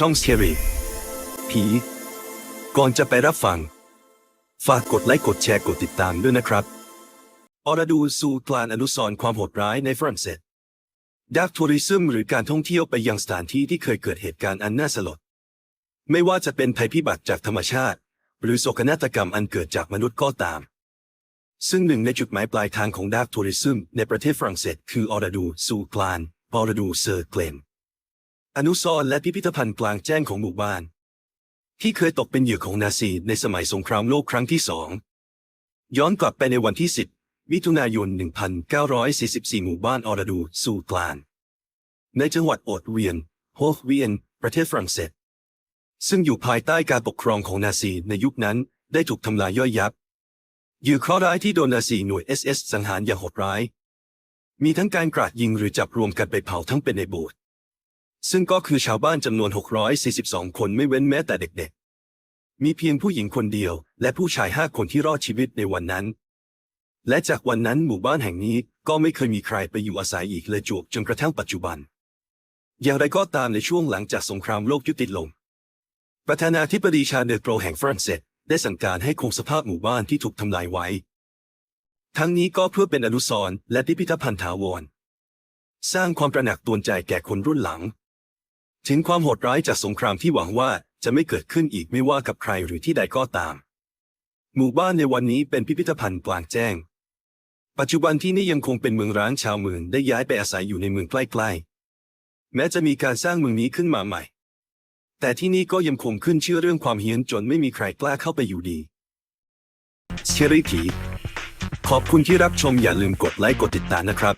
ช่องเชียรีผี ก่อนจะไปรับฟัง ฝากกดไลค์กดแชร์กดติดตามด้วยนะครับ อรดูสู่กลานอนุสรความโหดร้ายในฝรั่งเศสดักทัวริซึมหรือการท่องเที่ยวไปยังสถานที่ที่เคยเกิดเหตุการณ์อันน่าสลด ไม่ว่าจะเป็นภัยพิบัติจากธรรมชาติ หรือโศกนาฏกรรมอันเกิดจากมนุษย์ก็ตาม ซึ่งหนึ่งในจุดหมายปลายทางของดักทัวริซึมในประเทศฝรั่งเศสคืออรดูสู่กลานอรดูเซอร์เกลม อนุสรณ์และพิพิธภัณฑ์กลางแจ้งของหมู่บ้าน ที่เคยตกเป็นเหยื่อของนาซีในสมัยสงครามโลกครั้งที่สอง ย้อนกลับไปในวันที่ 10 มิถุนายน 1944 หมู่บ้านออร์ดูซูกลาน ในจังหวัดโอดเวียนโฮฟเวียน ประเทศฝรั่งเศส ซึ่งอยู่ภายใต้การปกครองของนาซีในยุคนั้นได้ถูกทำลายย่อยยับเหยื่อเคราะห์ร้ายที่โดนนาซีหน่วย SS สังหารอย่างโหดร้าย มีทั้งการกราดยิงหรือจับรวมกันไปเผาทั้งเป็นในโบสถ์ ซึ่งก็คือชาวบ้านจำนวน 642 คนไม่เว้นแม้แต่เด็กๆ มีเพียงผู้หญิงคนเดียว และผู้ชายห้าคนที่รอดชีวิตในวันนั้น และจากวันนั้นหมู่บ้านแห่งนี้ก็ไม่เคยมีใครไปอยู่อาศัยอีกเลยจวบจนกระทั่งปัจจุบัน อย่างไรก็ตามในช่วงหลังจากสงครามโลกยุติลง ประธานาธิบดีชาเดอโกรแห่งฝรั่งเศสได้สั่งการให้คงสภาพหมู่บ้านที่ถูกทำลายไว้ ทั้งนี้ก็เพื่อเป็นอนุสรณ์และพิพิธภัณฑ์ถาวร สร้างความตระหนักตวนใจแก่คนรุ่นหลัง ถึงความโหดร้ายจากสงครามที่หวังว่าจะไม่เกิดขึ้นอีกไม่ว่ากับใครหรือที่ใดก็ตาม หมู่บ้านในวันนี้เป็นพิพิธภัณฑ์กลางแจ้ง ปัจจุบันที่นี่ยังคงเป็นเมืองร้างชาวเมืองได้ย้ายไปอาศัยอยู่ในเมืองใกล้ๆ แม้จะมีการสร้างเมืองนี้ขึ้นมาใหม่ แต่ที่นี่ก็ยังคงขึ้นชื่อเรื่องความเฮี้ยนจนไม่มีใครกล้าเข้าไปอยู่ดีเชอรี่ผีขอบคุณที่รับชมอย่าลืมกดไลค์กดติดตามนะครับ